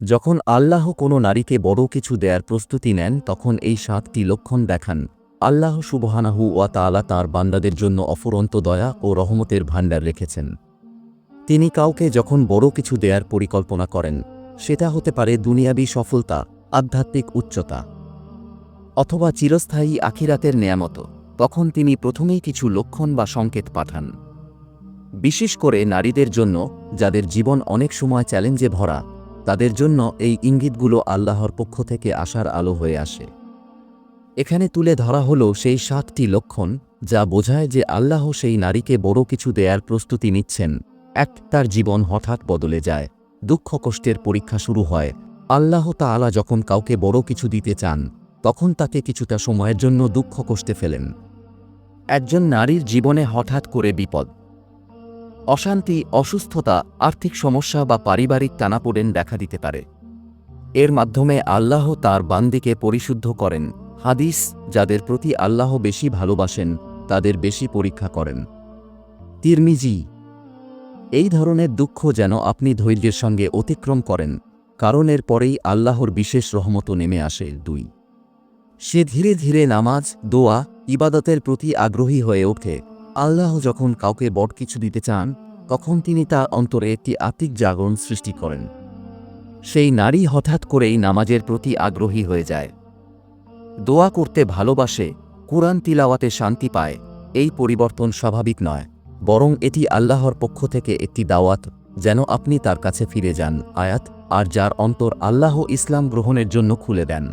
যখন আল্লাহ কোনো নারীকে বড় কিছু দেয়ার প্রস্তুতি নেন, তখন এই সাতটি লক্ষণ দেখান। আল্লাহ সুবহানাহু ওয়া তাআলা তাঁর বান্দাদের জন্য অফুরন্ত দয়া ও রহমতের ভাণ্ডার রেখেছেন। তিনি কাউকে যখন বড় কিছু দেয়ার পরিকল্পনা করেন, সেটা হতে পারে দুনিয়াবী সফলতা, আধ্যাত্মিক উচ্চতা, অথবা চিরস্থায়ী আখিরাতের নেয়ামত। তখন তিনি প্রথমেই কিছু লক্ষণ বা সংকেত পাঠান। বিশেষ করে নারীদের জন্য, যাদের জীবন অনেক সময় চ্যালেঞ্জে ভরা তাদের জন্য এই ইঙ্গিতগুলো আল্লাহর পক্ষ থেকে আসার আলো হয়ে আসে। এখানে তুলে ধরা হলো সেই সাতটি লক্ষণ যা বোঝায় যে আল্লাহ সেই নারীকে বড় কিছু দেয়ার প্রস্তুতি নিচ্ছেন। এক, তার জীবন হঠাৎ বদলে যায়। দুঃখ কষ্টের পরীক্ষা শুরু হয়। আল্লাহ তাআলা যখন কাউকে বড় কিছু দিতে চান, তখন তাকে কিছুটা সময়ের জন্য দুঃখ কষ্টে ফেলেন। একজন নারীর জীবনে হঠাৎ করে বিপদ। অশান্তি, অসুস্থতা, আর্থিক সমস্যা বা পারিবারিক টানাপোড়েন দেখা দিতে পারে। এর মাধ্যমে আল্লাহ তার বান্দিকে পরিশুদ্ধ করেন। হাদিস, যাদের প্রতি আল্লাহ বেশি ভালোবাসেন, তাদের বেশি পরীক্ষা করেন। তিরমিজি, এই ধরনের দুঃখ যেন আপনি ধৈর্যের সঙ্গে অতিক্রম করেন, কারণ এর পরেই আল্লাহর বিশেষ রহমত নেমে আসে। দুই, সে ধীরে ধীরে নামাজ, দোয়া, ইবাদতের প্রতি আগ্রহী হয়ে ওঠে। আল্লাহ যখন কাউকে বট কিছু দিতে চান তখন তিনি তার অন্তরে একটি আত্মিক জাগরণ সৃষ্টি করেন। সেই নারী হঠাৎ করেই নামাজের প্রতি আগ্রহী হয়ে যায়। দোয়া করতে ভালোবাসে, কোরআন তিলাওয়াতে শান্তি পায়, এই পরিবর্তন স্বাভাবিক নয়, বরং এটি আল্লাহর পক্ষ থেকে একটি দাওয়াত, যেন আপনি তার কাছে ফিরে যান, আয়াত, আর যার অন্তর আল্লাহ ইসলাম গ্রহণের জন্য খুলে দেন।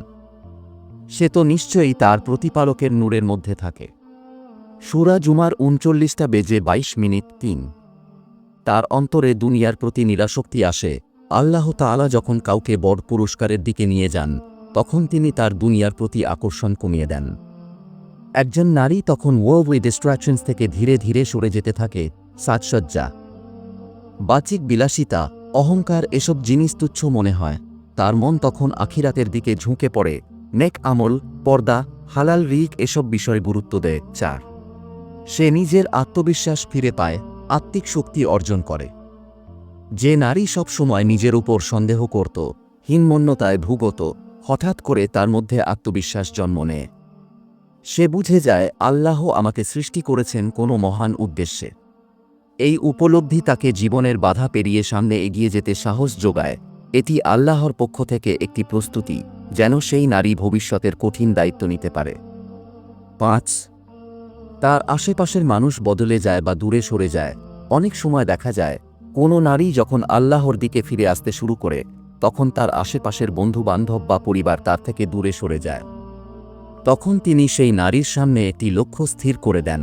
সে তো নিশ্চয়ই তার প্রতিপালকের নূরের মধ্যে থাকে। সুরা জুমার উনচল্লিশটা বেজে ২২ মিনিট তিন। তার অন্তরে দুনিয়ার প্রতি নিরাশক্তি আসে। আল্লাহ তাআলা যখন কাউকে বড় পুরস্কারের দিকে নিয়ে যান, তখন তিনি তার দুনিয়ার প্রতি আকর্ষণ কমিয়ে দেন। একজন নারী তখন ওয়ার্ল্ড উই ডিস্ট্রাকশনস থেকে ধীরে ধীরে সরে যেতে থাকে, সাজসজ্জা। বাচিক বিলাসিতা, অহংকার এসব জিনিস তুচ্ছ মনে হয়। তার মন তখন আখিরাতের দিকে ঝুঁকে পড়ে। নেক আমল, পর্দা, হালাল রিক এসব বিষয়ে গুরুত্ব দেয়। চার, সে নিজের আত্মবিশ্বাস ফিরে পায়। আত্মিক শক্তি অর্জন করে। যে নারী সব সময় নিজের উপর সন্দেহ করত, হীনমন্যতায় ভুগত, হঠাৎ করে তার মধ্যে আত্মবিশ্বাস জন্ম নেয়। সে বুঝে যায়, আল্লাহ আমাকে সৃষ্টি করেছেন কোনো মহান উদ্দেশ্যে। এই উপলব্ধি তাকে জীবনের বাধা পেরিয়ে সামনে এগিয়ে যেতে সাহস যোগায়। এটি আল্লাহর পক্ষ থেকে একটি প্রস্তুতি, যেন সেই নারী ভবিষ্যতের কঠিন দায়িত্ব নিতে পারে। পাঁচ তার আশেপাশের মানুষ বদলে যায় বা দূরে সরে যায়। অনেক সময় দেখা যায়, কোনো নারী যখন আল্লাহর দিকে ফিরে আসতে শুরু করে, তখন তার আশেপাশের বন্ধু বান্ধব বা পরিবার তার থেকে দূরে সরে যায়। তখন তিনি সেই নারীর সামনে একটি লক্ষ্য স্থির করে দেন।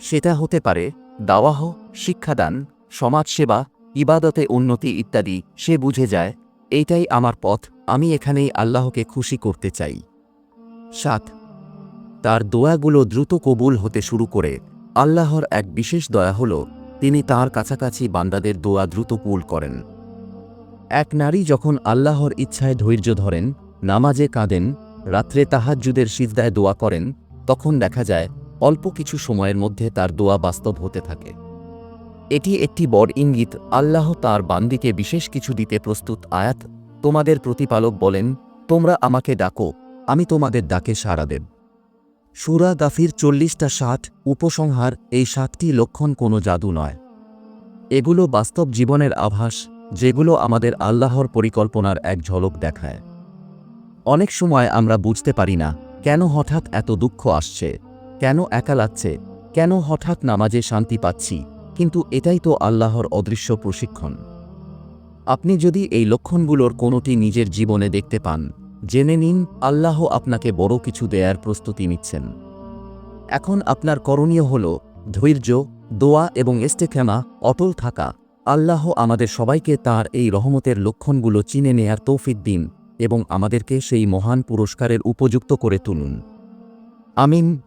সেটা হতে পারে, দাওয়াহ, শিক্ষাদান, সমাজসেবা, ইবাদতে উন্নতি ইত্যাদি, সে বুঝে যায়, এইটাই আমার পথ, আমি এখানেই আল্লাহকে খুশি করতে চাই। সাত তার দোয়াগুলো দ্রুত কবুল হতে শুরু করে। আল্লাহর এক বিশেষ দয়া হল, তিনি তার কাছাকাছি বান্দাদের দোয়া দ্রুত কুল করেন। এক নারী যখন আল্লাহর ইচ্ছায় ধৈর্য ধরেন, নামাজে কাঁদেন, রাত্রে তাহাজ্জুদের সিজদায় দোয়া করেন, তখন দেখা যায়, অল্প কিছু সময়ের মধ্যে তার দোয়া বাস্তব হতে থাকে। এটি একটি বড় ইঙ্গিত, আল্লাহ তার বান্দিকে বিশেষ কিছু দিতে প্রস্তুত, আয়াত, তোমাদের প্রতিপালক বলেন, তোমরা আমাকে ডাকো, আমি তোমাদের ডাকে সাড়া দেব। সুরা গাফির চল্লিশটা ষাট, উপসংহার, এই সাতটি লক্ষণ কোনো জাদু নয়। এগুলো বাস্তব জীবনের আভাস, যেগুলো আমাদের আল্লাহর পরিকল্পনার এক ঝলক দেখায়। অনেক সময় আমরা বুঝতে পারি না, কেন হঠাৎ এত দুঃখ আসছে, কেন একা লাগছে, কেন হঠাৎ নামাজে শান্তি পাচ্ছি, কিন্তু এটাই তো আল্লাহর অদৃশ্য প্রশিক্ষণ। আপনি যদি এই লক্ষণগুলোর কোনোটি নিজের জীবনে দেখতে পান জেনে নিন, আল্লাহ আপনাকে বড় কিছু দেয়ার প্রস্তুতি নিচ্ছেন। এখন আপনার করণীয় হল, ধৈর্য, দোয়া এবং এস্টেখ্যামা অটল থাকা। আল্লাহ আমাদের সবাইকে তার এই রহমতের লক্ষণগুলো চিনে নেয়ার তৌফিক দিন এবং আমাদেরকে সেই মহান পুরস্কারের উপযুক্ত করে তুলুন। আমিন।